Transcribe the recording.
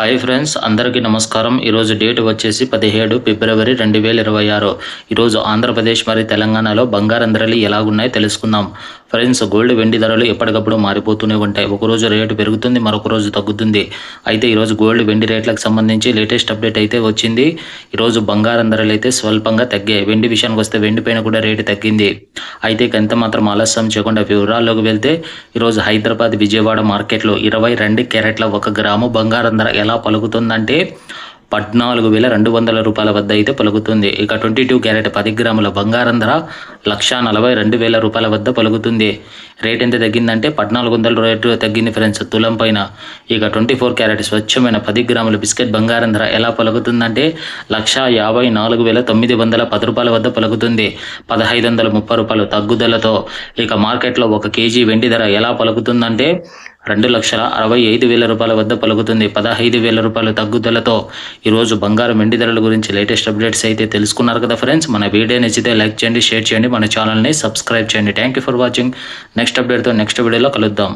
Hi friends అందరికీ నమస్కారం. ఈరోజు డేట్ వచ్చేసి పదిహేడు ఫిబ్రవరి రెండు వేల ఇరవై ఆరు. ఈరోజు ఆంధ్రప్రదేశ్ మరియు తెలంగాణలో బంగారం ధరలు ఎలాగున్నాయో తెలుసుకుందాం. ఫ్రెండ్స్ గోల్డ్ వెండి ధరలు ఎప్పటికప్పుడు మారిపోతూనే ఉంటాయి. ఒకరోజు రేటు పెరుగుతుంది మరొక రోజు తగ్గుతుంది. అయితే ఈరోజు గోల్డ్ వెండి రేట్లకు సంబంధించి లేటెస్ట్ అప్డేట్ అయితే వచ్చింది. ఈరోజు బంగారం ధరలు అయితే స్వల్పంగా తగ్గాయి. వెండి విషయానికి వస్తే వెండి పైన కూడా రేటు తగ్గింది. అయితే ఎంత మాత్రం ఆలస్యం చేయకుండా వివరాల్లోకి వెళ్తే ఈరోజు హైదరాబాద్ విజయవాడ మార్కెట్లో ఇరవై రెండు క్యారెట్ల ఒక గ్రాము బంగారం ధర ఎలా పలుకుతుందంటే పద్నాలుగు వేల రెండు వందల రూపాయల వద్ద అయితే పలుకుతుంది. ఇక ట్వంటీ టూ క్యారెట్ పది గ్రాముల బంగారం ధర లక్ష నలభై రెండు వేల రూపాయల వద్ద పలుకుతుంది. రేట్ ఎంత తగ్గిందంటే పద్నాలుగు వందల రేటు తగ్గింది ఫ్రెండ్స్ తులం పైన. ఇక ట్వంటీ ఫోర్ క్యారెట్ స్వచ్ఛమైన పది గ్రాముల బిస్కెట్ బంగారం ధర ఎలా పలుకుతుందంటే లక్ష యాభై నాలుగు వేల తొమ్మిది వందల పది రూపాయల వద్ద పలుకుతుంది. పదహైదు వందల ముప్పై రూపాయలు తగ్గుదలతో ఇక మార్కెట్లో ఒక కేజీ వెండి ధర ఎలా పలుకుతుందంటే రెండు లక్షల అరవై ఐదు వేల రూపాయల వద్ద పలుకుతుంది. పదహైదు వేల రూపాయల తగ్గుదలతో ఈరోజు బంగారం వెండి ధరల గురించి లేటెస్ట్ అప్డేట్స్ అయితే తెలుసుకున్నారు కదా ఫ్రెండ్స్ మన వీడియో నచ్చితే లైక్ చేయండి షేర్ చేయండి. మన ఛానల్ని సబ్స్క్రైబ్ చేయండి. Thank you for watching next అప్డేట్తో next వీడియోలో కలుద్దాం.